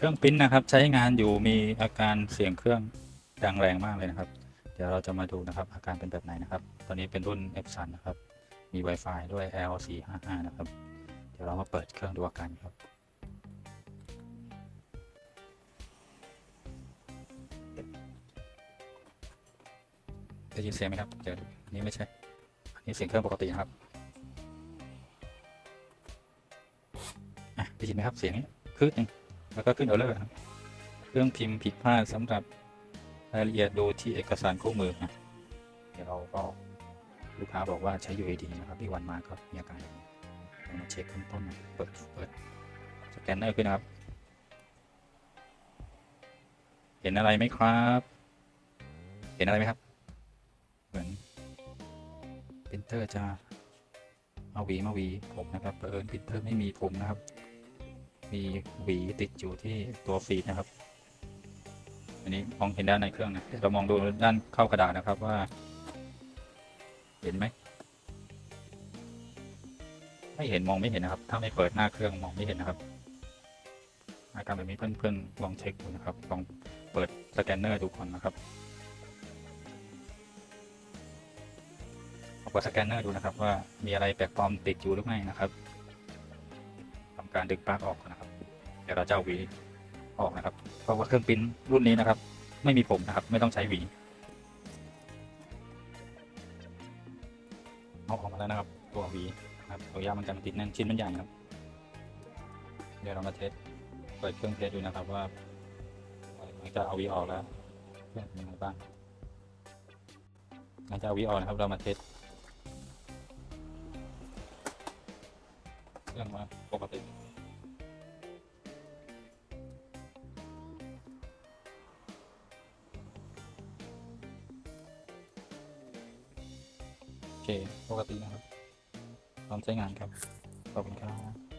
เครื่องปิ้นนะครับ ใช้งานอยู่มีอาการเสียงเครื่องดังแรงมากเลยนะครับ เดี๋ยวเราจะมาดูนะครับ อาการเป็นแบบไหนนะครับ ตอนนี้เป็นรุ่น f อ n นะครับ มี Wi-Fi ด้วย L455 นะครับ เดี๋ยวเรามาเปิดเครื่องดูอาการครับ ได้ยินเสียงไหมครับ เดี๋ยวนี้ไม่ใช่ อันนี้เสียงเครื่องปกตินะครับอะได้ยินไหมครับเสียงนี้คืดหนึ่ง แล้วก็ขึ้นเออร์เลอร์ครับเครื่องพิมพ์ผิดพลาดสำหรับรายละเอียดดูที่เอกสารคู่มือนะเดี๋ยวเราก็ลูกค้าบอกว่าใช้ UAD นะครับที่วันมาก็มีอาการอย่างนี้เรามาเช็คขั้นต้นนะเปิดเปิดสแกนเนอร์ขึ้นนะครับ เห็นอะไรไหมครับ เห็นอะไรไหมครับ เหมือนปรินเตอร์จะเอาหวีมาหวีผมนะครับเอิญปรินเตอร์ไม่มีผมนะครับ มีหวีติดอยู่ที่ตัวฟีดนะครับ อันนี้มองเห็นด้านในเครื่องนะเดี๋ยวเรามองดูด้านเข้ากระดาษนะครับว่า เห็นไหมไม่เห็นมองไม่เห็นนะครับ ถ้าไม่เปิดหน้าเครื่องมองไม่เห็นนะครับ อาการแบบนี้เพื่อนๆลองเช็คดูนะครับ ลองเปิดสแกนเนอร์ดูก่อนนะครับเอาเปิดสแกนเนอร์ดูนะครับว่ามีอะไรแปลกปลอมติดอยู่หรือไม่นะครับ การดึงปลั๊กออกนะครับ เดี๋ยวเราจะเอาหวีออกนะครับ เพราะว่าเครื่องปริ้นรุ่นนี้นะครับ ไม่มีผมนะครับ ไม่ต้องใช้หวีเอาออกมาแล้วนะครับ ตัวหวีนะครับตัวยามันจะมันติดแน่นชิ้นมันใหญ่นะครับ เดี๋ยวเรามาเทสเปิดเครื่องเทสดูนะครับว่าหลังจากเอาหวีออกแล้วเครื่องเป็นยังไงบ้างหลังจากเอาหวีออกนะครับ เรามาเทส เครื่องมาปกติ โอเค ปกตินะครับพร้อมใช้งานครับ ขอบคุณครับ